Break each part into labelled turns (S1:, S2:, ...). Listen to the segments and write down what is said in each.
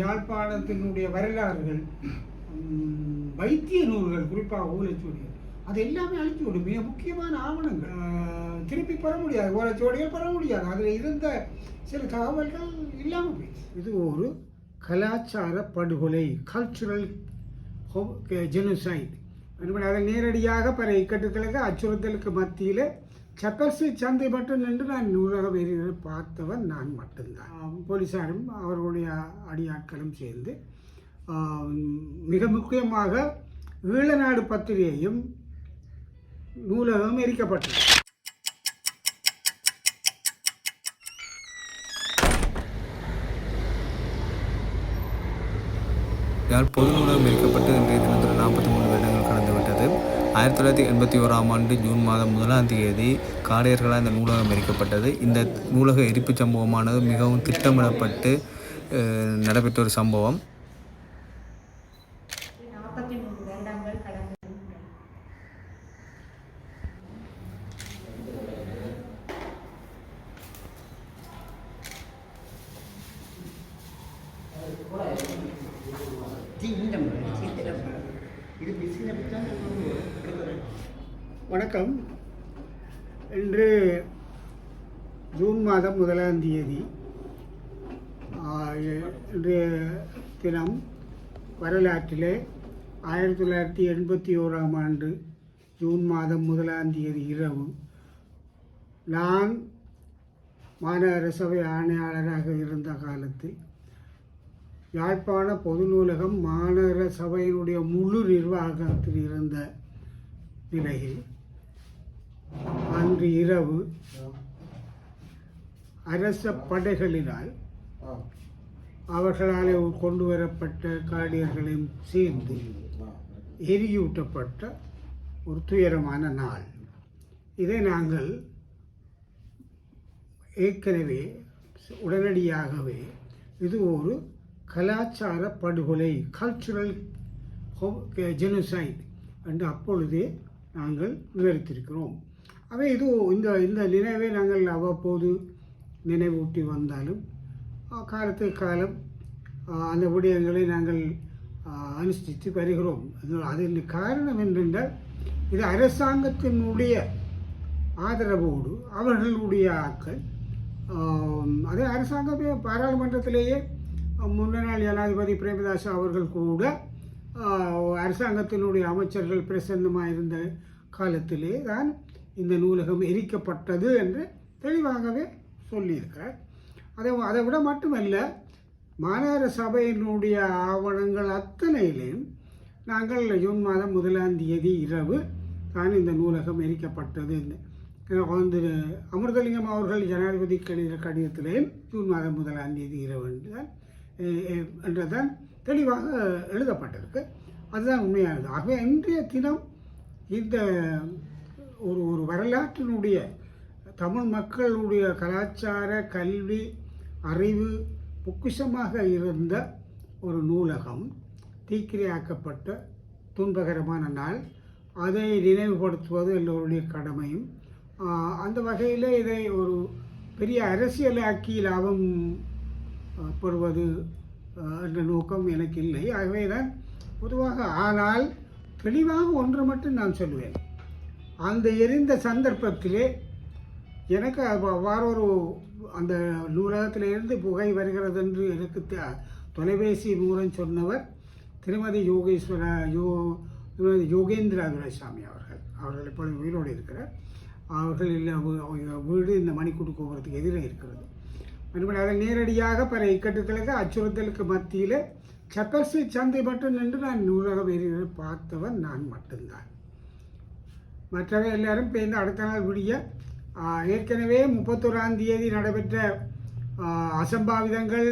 S1: யாழ்ப்பாணத்தினுடைய வரலாறுகள் வைத்திய நூல்கள் குறிப்பாக ஓலைச்சுவடிகள் அது எல்லாமே அழிச்சு விடும் மிக முக்கியமான ஆவணங்கள். திருப்பி பெற முடியாது. ஓலைச்சுவடிகள் பெற முடியாது. அதில் இருந்த சில தகவல்கள் இல்லாமல் போயிடுச்சு. இது ஒரு கலாச்சார படுகொலை கல்ச்சுரல் ஜெனோசைட் அதை நேரடியாக பல இக்கட்டுகளுக்கு அச்சுறுத்தலுக்கு மத்தியில் சப்பர்சி சந்தை மட்டும் நின்று நான் நூலகம் எறிகிறதை பார்த்தவன் நான் மட்டும்தான். ஆம், போலீசாரும் அவர்களுடைய அடியாட்களும் சேர்ந்து மிக முக்கியமாக ஈழநாடு பத்திரிகையும் நூலகம் எரிக்கப்பட்டது.
S2: யாழ் பொது நூலகம் எரிக்கப்பட்டு ஆயிரத்தி தொள்ளாயிரத்தி எண்பத்தி ஓராம் ஆண்டு ஜூன் மாதம் முதலாம் தேதி காடையர்களால் இந்த நூலகம் எரிக்கப்பட்டது. இந்த நூலக எரிப்பு சம்பவமானது மிகவும் திட்டமிடப்பட்டு நடைபெற்ற ஒரு சம்பவம்
S3: நாற்பத்தி மூணு வருடங்கள் கடந்து
S1: வணக்கம் இன்று ஜூன் மாதம் முதலாம் தேதி ஆஹ், இன்றைய தினம் வரலாற்றிலே ஆயிரத்தி தொள்ளாயிரத்தி எண்பத்தி ஓராம் ஆண்டு ஜூன் மாதம் முதலாம் தேதி இரவு நான் மாநகர சபை ஆணையாளராக இருந்த காலத்தில் யாழ்ப்பாண பொது நூலகம் மாநகர சபையினுடைய முழு நிர்வாகத்தில் இருந்த நிலையில் அன்று இரவு அரச படைகளினால் அவர்களால் கொண்டு வரப்பட்ட காடியர்களையும் சேர்ந்து எரியூட்டப்பட்ட ஒரு துயரமான நாள். இதை நாங்கள் ஏற்கனவே உடனடியாகவே இது ஒரு கலாச்சார படுகொலை கல்ச்சுரல் ஜெனோசைட் என்று அப்பொழுதே நாங்கள் விவரித்திருக்கிறோம். அவை இது இந்த இந்த நினைவை நாங்கள் அவ்வப்போது நினைவூட்டி வந்தாலும் காலத்துக்கு காலம் அந்த விடயங்களை நாங்கள் அனுஷ்டித்து வருகிறோம். அதில் காரணம் என்னென்றால் இது அரசாங்கத்தினுடைய ஆதரவோடு அவர்களுடைய ஆக்கள் அதே அரசாங்கமே பாராளுமன்றத்திலேயே முன்னாள் ஜனாதிபதி பிரேமதாஸ் அவர்கள் கூட அரசாங்கத்தினுடைய அமைச்சர்கள் பிரசன்னமாக இருந்த காலத்திலே தான் இந்த நூலகம் எரிக்கப்பட்டது என்று தெளிவாகவே சொல்லியிருக்கிறார். அதை அதை விட மட்டுமல்ல மாநகர சபையினுடைய ஆவணங்கள் அத்தனையிலையும் நாங்கள் ஜூன் மாதம் முதலாம் தேதி இரவு தான் இந்த நூலகம் எரிக்கப்பட்டது. வந்து அமிர்தலிங்கம் அவர்கள் ஜனாதிபதி கடித கடிதத்திலேயும் ஜூன் மாதம் முதலாம் தேதி இரவு என்று தான் என்றுதான் தெளிவாக எழுதப்பட்டிருக்கு. அதுதான் உண்மையானது. ஆகவே இன்றைய தினம் இந்த ஒரு ஒரு வரலாற்றினுடைய தமிழ் மக்களுடைய கலாச்சார கல்வி அறிவு பொக்கிஷமாக இருந்த ஒரு நூலகம் தீக்கிரையாக்கப்பட்ட துன்பகரமான நாள். அதை நினைவுபடுத்துவது எல்லோருடைய கடமையும். அந்த வகையில் இதை ஒரு பெரிய அரசியலாக்கி லாபம் பெறுவது என்ற நோக்கம் எனக்கு இல்லை. ஆகவே தான் பொதுவாக ஆனால் தெளிவாக ஒன்று மட்டும் நான் சொல்லுவேன். அந்த எரிந்த சந்தர்ப்பத்திலே எனக்கு அவ்வாறு ஒரு அந்த நூலகத்திலிருந்து புகை வருகிறது என்று எனக்கு தொலைபேசி மூலம் சொன்னவர் திருமதி யோகேஸ்வர யோ திருமதி யோகேந்திரா துரைசாமி அவர்கள். அவர்கள் இப்பொழுது உயிரோடு இருக்கிறார். அவர்கள் இல்லை அவங்க வீடு இந்த மணிக்கூட்டு கோபுரத்துக்கு எதிரே இருக்கிறது. மறுபடியும் அதை நேரடியாக பல இக்கட்டுகளுக்கு அச்சுறுத்தலுக்கு மத்தியில் சப்பர்சி சந்தை மட்டும் நின்று நான் நூலக எறிகிறதை பார்த்தவன் நான் மட்டும்தான். மற்றவை எல்லாரும் பேர்ந்து அடுத்த நாள் விடிய ஏற்கனவே முப்பத்தொராம் தேதி நடைபெற்ற அசம்பாவிதங்கள்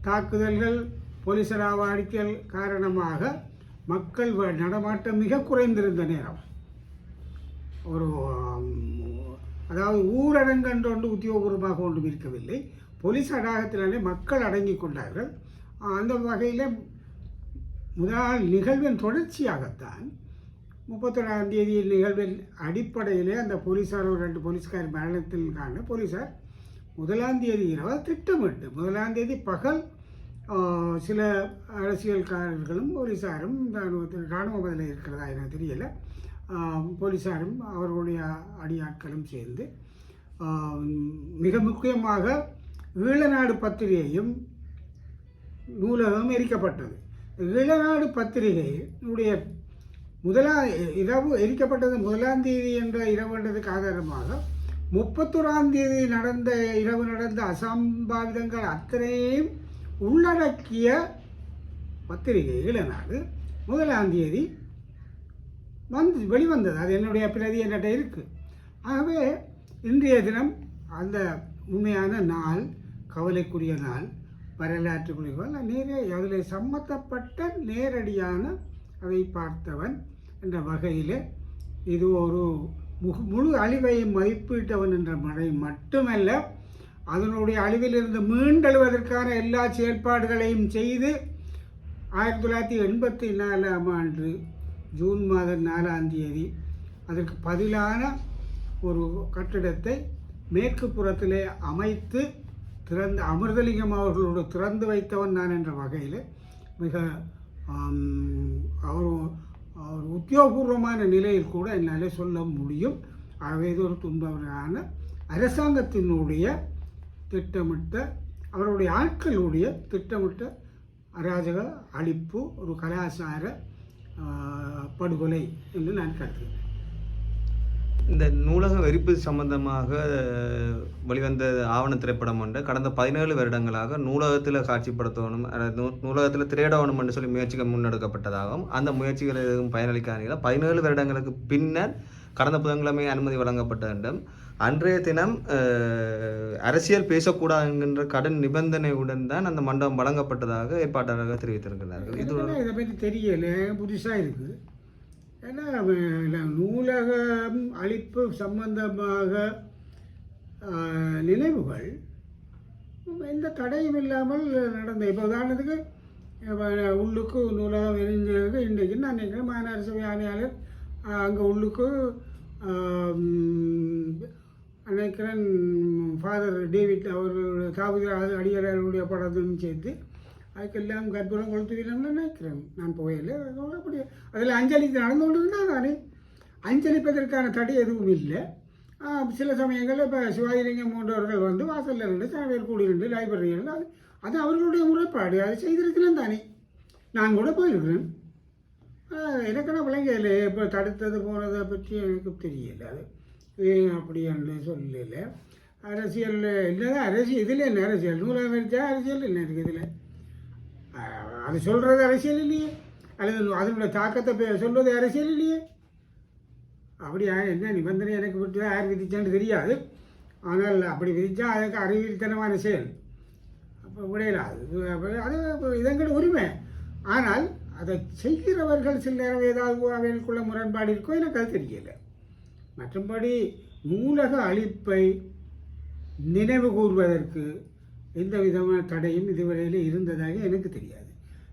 S1: தாக்குதல்கள் போலீஸ் அடித்தல் காரணமாக மக்கள் நடமாட்டம் மிக குறைந்திருந்த நேரம். ஒரு அதாவது ஊரடங்கு என்று ஒன்று உத்தியோகபூர்வமாக ஒன்றும் இருக்கவில்லை. போலீஸ் அடாகத்திலே மக்கள் அடங்கி கொண்டார்கள். அந்த வகையில் முதல் நிகழ்வின் தொடர்ச்சியாகத்தான் முப்பத்தொன்னாம் தேதி நிகழ்வின் அடிப்படையிலே அந்த போலீஸார் ஒரு ரெண்டு போலீஸ்கார் மரணத்தில் காண போலீஸார் முதலாம் தேதி இரவு திட்டமிட்டு முதலாம் தேதி பகல் சில அரசியல்காரர்களும் போலீஸாரும் இராணுவத்தில் இராணுவ பதில் இருக்கிறதா எனக்கு தெரியலை. போலீஸாரும் அவர்களுடைய அடியாட்களும் சேர்ந்து மிக முக்கியமாக ஈழநாடு பத்திரிகையும் நூலகம் எரிக்கப்பட்டது. ஈழநாடு பத்திரிகையினுடைய முதலா இரவு எரிக்கப்பட்டது முதலாம் தேதி என்ற இரவுன்றதுக்கு ஆதாரமாக முப்பத்தொராம் தேதி நடந்த இரவு நடந்த அசம்பாவிதங்கள் அத்தனையும் உள்ளடக்கிய பத்திரிகை ஈழநாடு முதலாம் தேதி வந்து வெளிவந்தது. அது என்னுடைய பிரதி என்கிட்ட இருக்குது ஆகவே இன்றைய தினம் அந்த உண்மையான நாள் கவலைக்குரிய நாள் வரலாற்றுக்குரிய நேரே அதில் சம்மந்தப்பட்ட நேரடியான அதை பார்த்தவன் என்ற வகையில் இது ஒரு முழு- முழு மதிப்பிட்டவன் என்ற மழை மட்டுமல்ல அதனுடைய அழிவிலிருந்து மீண்டெழுவதற்கான எல்லா செயல்பாடுகளையும் செய்து ஆயிரத்தி தொள்ளாயிரத்தி எண்பத்தி நாலாம் ஆண்டு ஜூன் மாதம் நாலாம் தேதி அதற்கு பதிலான ஒரு கட்டிடத்தை மேற்கு புறத்திலே அமைத்து திறந்து அமிர்தலிங்கம் அவர்களோடு திறந்து வைத்தவன் நான் என்ற வகையில் மிக அவர் ஒரு உத்தியோகபூர்வமான நிலையில் கூட என்னால் சொல்ல முடியும். ஆகவே இது ஒரு துன்பகரமான அரசாங்கத்தினுடைய திட்டமிட்ட அவருடைய ஆட்களுடைய திட்டமிட்ட அராஜக அழிப்பு ஒரு கலாச்சார படுகொலை என்று நான் கருதுகிறேன்.
S2: இந்த நூலக எரிப்பு சம்பந்தமாக வெளிவந்த ஆவண திரைப்படம் ஒன்று. கடந்த பதினேழு வருடங்களாக நூலகத்தில் காட்சிப்படுத்தணும் நூலகத்தில் திரையிடணும் என்று சொல்லி முயற்சிகள் முன்னெடுக்கப்பட்டதாகவும் அந்த முயற்சிகள் எதுவும் பயனளிக்காத பதினேழு வருடங்களுக்கு பின்னர் கடந்த புதன்கிழமை அனுமதி வழங்கப்பட்ட வேண்டும் அன்றைய தினம் அரசியல் பேசக்கூடாது என்கின்ற கடன் நிபந்தனையுடன் தான் அந்த மண்டபம் வழங்கப்பட்டதாக ஏற்பாட்டாளர்கள் தெரிவித்திருக்கிறார்கள். இது
S1: இதை பற்றி தெரியல புதுசாக இருக்குது ஏன்னா நூலகம் அழிப்பு சம்பந்தமாக நினைவுகள் எந்த தடையும் இல்லாமல் நடந்த இப்போ உதாரணத்துக்கு உள்ளுக்கு நூலகம் எரிஞ்சதுக்கு இன்றைக்கு நான் நினைக்கிறேன் மாநகர சபை ஆணையாளர் அங்கே உள்ளுக்கு நினைக்கிறேன் ஃபாதர் டேவிட் அவர்களுடைய தாவூதி அடியாளருடைய படத்தையும் சேர்த்து அதுக்கெல்லாம் கற்பூரம் கொளுத்துவீங்கன்னு நினைக்கிறேன் நான் போயில அப்படி அதில் அஞ்சலி நடந்து கொண்டு இருந்தால் தானே அஞ்சலிப்பதற்கான தடை எதுவும் இல்லை. சில சமயங்களில் இப்போ சிவாஜிலிங்கம் போன்றவர்கள் வந்து வாசலில் இருந்து சில பேர் கூடியிருந்து லைப்ரரியில் அது அது அவர்களுடைய முறைப்பாடு. அது செய்திருக்கலாம் தானே. நான் கூட போயிருக்கிறேன். எனக்கான எனக்கு விளங்கல இப்போ தடுத்தது போனதை பற்றி எனக்கு தெரியல. அது ஏன் அப்படின்னு சொல்லலை. அரசியல் இல்லை அரசியல் இதில் என்ன அரசியல்? நூலகம் அரசியல் என்ன இருக்குது இதில்? அது சொல்கிறது அரசியல் இல்லையே? அல்லது அதனுடைய தாக்கத்தை சொல்வது அரசியல் இல்லையே? அப்படியா? என்ன நிபந்தனை எனக்கு விட்டு யார் விதிச்சான்னு தெரியாது. ஆனால் அப்படி விதித்தா அதுக்கு அறிவியல்தனமான செயல். அப்போ விடையலாது அது அது இதங்கள் உரிமை. ஆனால் அதை செய்கிறவர்கள் சில நேரம் ஏதாவது அவைகளுக்குள்ள முரண்பாடு இருக்கோ எனக்கு அது தெரியல. மற்றபடி நூலக அழிப்பை நினைவு கூர்வதற்கு எந்த விதமான தடையும் இதுவரையில் இருந்ததாக எனக்கு தெரியாது.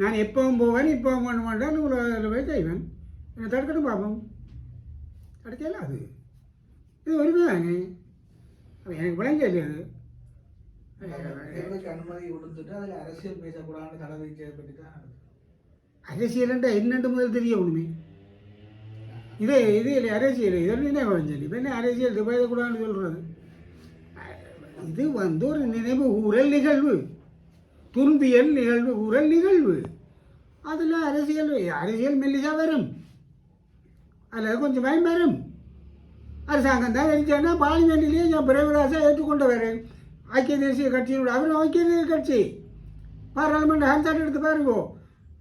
S1: நான் எப்பவும் போவேன் இப்பவும் பண்ண மாட்டேன் நூலகத்தில் போய் செய்வேன். என்னை தடுக்கட்டும் பார்ப்போம் தடுக்கல அது. இது உரிமை தானே அப்ப எனக்கு விளங்க இல்லையா அது?
S4: அனுமதி கொடுத்துட்டு அதில் அரசியல் பேசக்கூடாதுன்னு தடை பற்றி தான்.
S1: அரசியல்ன்ற என்னென்று முதல் தெரிய ஒண்ணுமே இதே இது இல்லை அரசியல் இதெல்லாம் நினைவு வஞ்சலி இப்போ என்ன அரசியல் இது பேசக்கூடாதுன்னு சொல்கிறது இது வந்து ஒரு நினைவு ஊரல் நிகழ்வு. துன்பியல் நிகழ்வு ஊரல் நிகழ்வு. அதில் அரசியல் அரசியல் மெல்லிசாக வரும். அதில் கொஞ்சம் பயம் வரும். அரசாங்கம் தான் வெடிச்சானா பார்லிமெண்ட்லேயே என் பிரேமதாசை ஏற்றுக்கொண்டவர். ஐக்கிய தேசிய கட்சியினுடைய அவரும் ஐக்கிய தேசிய கட்சி. பாராளுமன்ற ஹான்சாட் எடுத்து பாருங்கோ.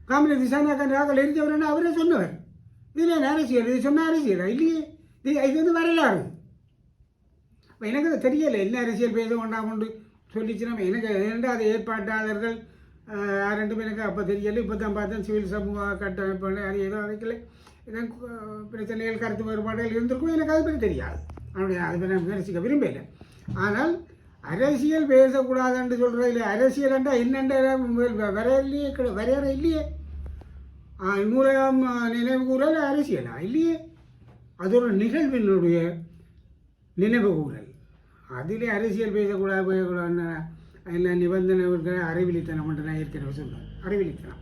S1: காமினி திசானாக்கன் ராகல் எரிஞ்சவர்னு அவரே சொன்னவர். இது என்ன அரசியல்? இது சொன்ன அரசியல்? இல்லையே. இது இது வந்து வரலாறு. எனக்கு தெரியலை. என்ன அரசியல் பேச வேண்டாம் உண்டு சொல்லிச்சுன்னா எனக்கு இரண்டாவது ஏற்பாட்டாளர்கள் ஆஹ், ரெண்டு எனக்கு அப்போ தெரியலை. இப்போ தான் பார்த்தேன் சிவில் சமூக கட்டமைப்பு அது ஏதோ வைக்கல இதன் பிரச்சனைகள் கருத்து வேறுபாடுகள் இருந்திருக்கும். எனக்கு அது பற்றி தெரியாது. அவனுடைய அது பற்றி நான் விமர்சிக்க விரும்பலை ஆனால் அரசியல் பேசக்கூடாதுன்னு சொல்கிறதில்ல அரசியல் என்றால் என்னென்ற வரையிலேயே கிடை- வரையறை இல்லையே. ஆ, நினைவு கூறல் அரசியலா? இல்லையே. அது ஒரு நிகழ்வினுடைய நினைவு கூறல். அதிலே அரசியல் பேசக்கூடாது பேசக்கூடாதுன்னு அதில் நிபந்தனை அறிவிலித்தனம் என்று நான் ஏற்கனவே சொன்னேன். அறிவிலித்தனம்.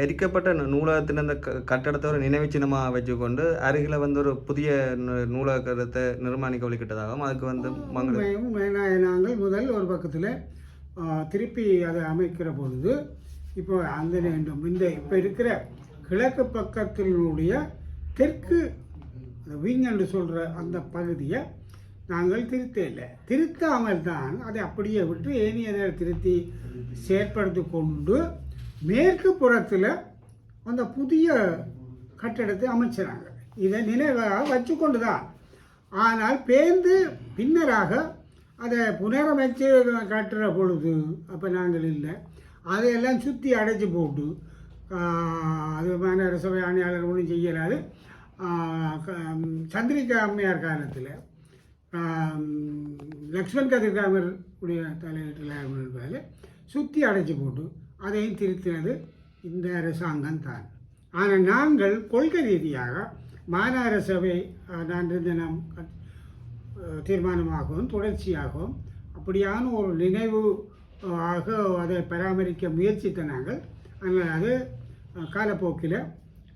S2: எரிக்கப்பட்ட நூலகத்தின் அந்த கட்டடத்தை ஒரு நினைவு சின்னமாக வச்சுக்கொண்டு அருகில் வந்து ஒரு புதிய நூ- நூலகத்தை நிர்மாணிக்க வழிகிட்டதாகவும் அதுக்கு வந்து மங்கள
S1: உண்மை- உண்மை நா- நாங்கள் முதல் ஒரு பக்கத்தில் திருப்பி அதை அமைக்கிற பொழுது இப்போ அந்த வேண்டும். இந்த இப்போ இருக்கிற கிழக்கு பக்கத்தினுடைய தெற்கு விங் என்று சொல்கிற அந்த பகுதியை நாங்கள் திருத்த இல்லை. திருத்தாமல் தான் அதை அப்படியே விட்டு ஏனியதை திருத்தி செயற்படுத்தி கொண்டு மேற்கு புறத்தில் அந்த புதிய கட்டடத்தை அமைச்சிறாங்க இதை நினைவாக வச்சு கொண்டு தான் ஆனால் பேந்து பின்னராக அதை புனரமைச்சு கட்டுற பொழுது அப்போ நாங்கள் இல்லை. அதையெல்லாம் சுற்றி அடைச்சி போட்டு அது மாநகர சபை ஆணையாளர் ஒன்றும் செய்யலாது க- சந்திரிகா அம்மையார் காலத்தில். லக்ஷ்மண் கதிர்காமர் உடைய தலையீட்டில் சுற்றி அடைச்சி போட்டு அதையும் திருத்தினது இந்த அரசாங்கம் தான். ஆனால் நாங்கள் கொள்கை ரீதியாக மாநகர சபை நான் தினம் கட்- தீர்மானமாகவும் தொடர்ச்சியாகவும் அப்படியான ஒரு நினைவு ஆக அதை பராமரிக்க முயற்சித்த நாங்கள். ஆனால் அது காலப்போக்கில்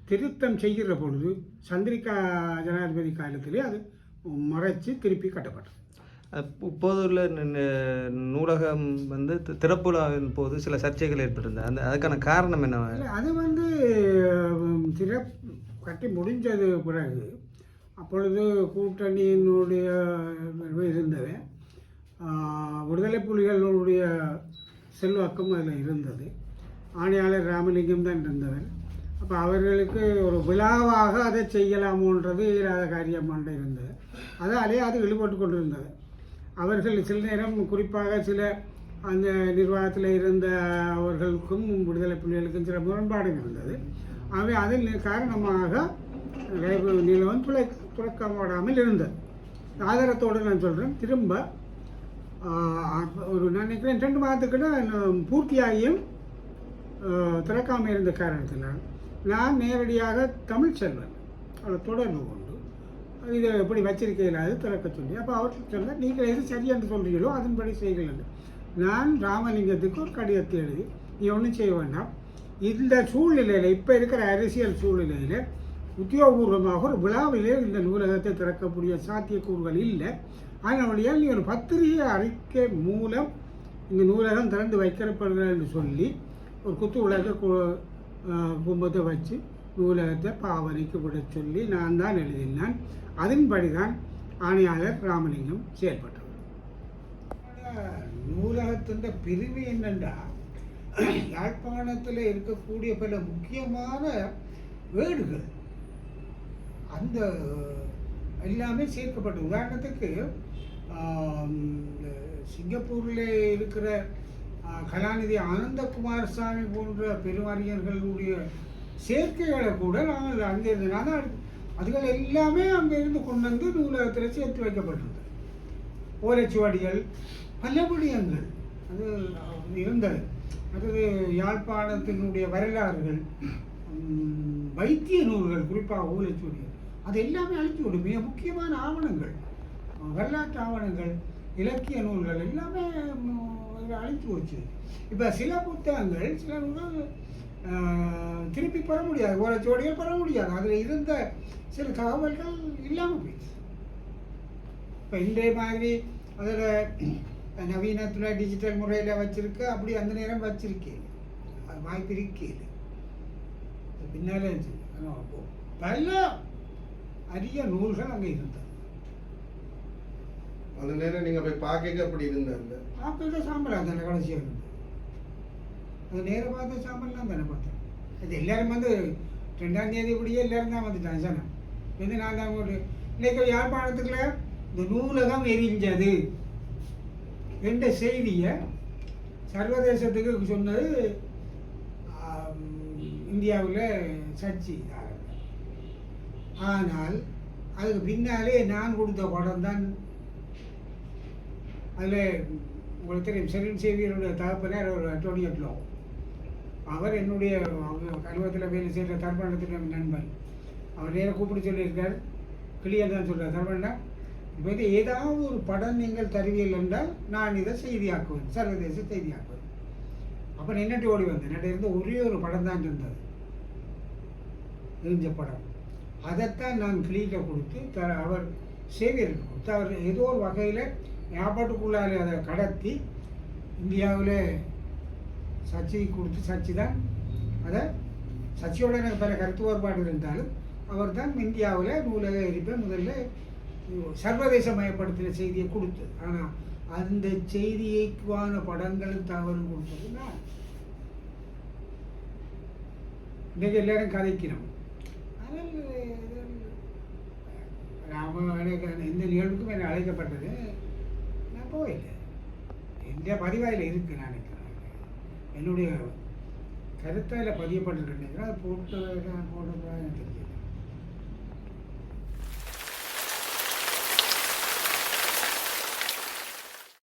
S1: திருத்தம் செய்கிற பொழுது சந்திரிகா ஜனாதிபதி காலத்திலே அது மறைச்சு திருப்பி கட்டப்பட்டது.
S2: இப்போது உள்ள நூலகம் வந்து திறப்புலாவின் போது சில சர்ச்சைகள் ஏற்பட்டிருந்தது. அந்த அதுக்கான காரணம் என்ன?
S1: அது வந்து திற கட்டி முடிஞ்சது பிறகு அப்பொழுது கூட்டணியினுடைய இருந்தது. விடுதலை புலிகளுடைய செல்வாக்கும் அதில் இருந்தது. ஆணையாளர் ராமலிங்கம் தான் இருந்தவர். அப்போ அவர்களுக்கு ஒரு விழாவாக அதை செய்யலாமோன்றது இல்லாத காரியம் ஒன்று இருந்தது. அதாலே அது இழுபட்டு கொண்டிருந்தது. அவர்கள் சில நேரம் குறிப்பாக சில அந்த நிர்வாகத்தில் இருந்த அவர்களுக்கும் விடுதலை புலிகளுக்கும் சில முரண்பாடுகள் இருந்தது. அவை அதன் காரணமாக நிலவன் துளை துறக்கப்படாமல் இருந்தது. ஆதாரத்தோடு நான் சொல்கிறேன் திரும்ப ஒரு நான் நினைக்கிறேன் ரெண்டு மாதத்துக்கிட்ட பூர்த்தியாகியும் திறக்காமல் இருந்த காரணத்தினால் நான் நேரடியாக தமிழ் செல்வன் அவரை தொடர்பு கொண்டு இதை எப்படி வச்சிருக்கையில் அது திறக்க சொல்லி. அப்போ அவர்கிட்ட சொல்ல நீங்கள் எது சரியாக என்று சொல்கிறீங்களோ அதன்படி செய்கிறேன் நான் ராமலிங்கத்துக்கு ஒரு கடிதத்தை எழுதி நீ ஒன்றும் செய்ய வேண்டாம். இந்த சூழ்நிலையில் இப்போ இருக்கிற அரசியல் சூழ்நிலையில் உத்தியோகபூர்வமாக ஒரு விழாவிலே இந்த நூலகத்தை திறக்கக்கூடிய சாத்தியக்கூறுகள் இல்லை. அதனுடைய நீ ஒரு பத்திரிகை அறிக்கை மூலம் இந்த நூலகம் திறந்து வைக்கப்படுகிறது என்று சொல்லி ஒரு குத்து உலக கு- கும்பத்தை வச்சு நூலகத்தை பாவனைக்கு விட சொல்லி நான் தான் எழுதினான். அதன்படி தான் ஆணையாளர் ராமலிங்கம் செயல்பட்டவர் நூலகத்தின் பிரிவு என்னென்றா யாழ்ப்பாணத்தில் இருக்கக்கூடிய பல முக்கியமான வேடுகள். அந்த எல்லாமே சேர்க்கப்பட்ட உதாரணத்துக்கு சிங்கப்பூரில் இருக்கிற கலாநிதி ஆனந்தகுமார் சாமி போன்ற பெருமறிஞர்களுடைய சேர்க்கைகளை கூட நாங்கள் அங்கே தான் அதுகள் எல்லாமே அங்கே இருந்து கொண்டு வந்து நூலகத்தில் சேர்த்து வைக்கப்பட்டிருந்தது. ஓலைச்சுவடிகள் பல விடயங்கள். அது இருந்தது. அடுத்தது யாழ்ப்பாணத்தினுடைய வரலாறுகள் வைத்திய நூல்கள் குறிப்பாக ஓலைச்சுவடிகள். அது எல்லாமே அழிச்சு விடும். மிக முக்கியமான ஆவணங்கள். வரலாற்று ஆவணங்கள் இலக்கிய நூல்கள் எல்லாமே அழித்து போச்சு. இப்போ சில புத்தகங்கள் சில நூல்கள் திருப்பி பெற முடியாது. ஓலைச்சுவடிகள் பெற முடியாது. அதில் இருந்த சில தகவல்கள் இல்லாமல் போயிடுச்சு. இப்போ இன்றைய மாதிரி அதில் நவீனத்தில் டிஜிட்டல் முறையில் வச்சிருக்க. அப்படி அந்த நேரம் வச்சிருக்கேன் அது வாய்ப்பு இருக்கேன் பின்னாலே இருந்துச்சு. பல அரிய நூல்கள் அங்கே இருந்தது.
S5: அந்த நேரம் நீங்க போய் பார்க்க அப்படி இருந்தாங்க
S1: அப்போ சாம்பல் அந்த கடைசியாக இருந்தது. அது நேரமாக தான் சாம்பல்லாம் தானே பார்த்தேன். அது எல்லோரும் வந்து ரெண்டாம் தேதி இப்படியே எல்லாரும் தான் வந்துட்டாங்க சார் வந்து நான் தான் போட்டு இன்னைக்கு யாழ்ப்பாணத்துக்குள்ள இந்த நூலகம் எரிஞ்சது. என்ற செய்தியை சர்வதேசத்துக்கு சொன்னது இந்தியாவில் சர்ச்சி ஆனால் அதுக்கு பின்னாலே நான் கொடுத்த படம் தான். அதில் உங்களுக்கு தெரியும் செரின் சேவியருடைய தகப்பனார் ஒரு அட்டோனியோ லோ அவர் என்னுடைய அலுவலகத்தில் வேலை செய்கிற தர்மணத்தில் நண்பர் அவர் நேராக கூப்பிட்டு சொல்லியிருக்கார். கிளியர் தான் சொல்கிறார் தர்மண்டா இப்போ ஏதாவது ஒரு படம் நீங்கள் தருவீர்கள் என்றால் நான் இதை செய்தியாக்குவேன். சர்வதேச செய்தியாக்குவேன். அப்போ நின்றுட்டு ஓடி வந்தேன். என்னட்ட இருந்து ஒரே ஒரு படம் தான் இருந்தது. எரிஞ்ச படம். அதைத்தான் நான் கிளிக்க கொடுத்து த அவர் சேவியருக்கு கொடுத்து அவர் ஏதோ ஒரு வகையில் ஏர்போர்ட்டுக்குள்ளால அதை கடத்தி இந்தியாவில் சச்சி கொடுத்து சச்சி தான். அதை சச்சியோட எனக்கு பல கருத்து வேறுபாடு இருந்தாலும் அவர் தான் இந்தியாவில் நூலக எரிப்பை முதல்ல சர்வதேசமயப்படுத்தின செய்தியை கொடுத்து ஆனால் அந்த செய்தியைக்கான படங்களும் தகவலும் கொடுத்ததுன்னா இன்றைக்கு எல்லாரும் கதைக்கிறோம். ஆனால் ராம எனக்கு எந்த நிகழ்வுக்கும் என்னை அழைக்கப்பட்டது நான் போயில்லை எந்த பதிவாயில் இருக்குது நான் என்னுடைய கருத்தில் பதியப்பட்டிருக்கேன் அது போட்டு நான் போட்டு எனக்கு தெரியாது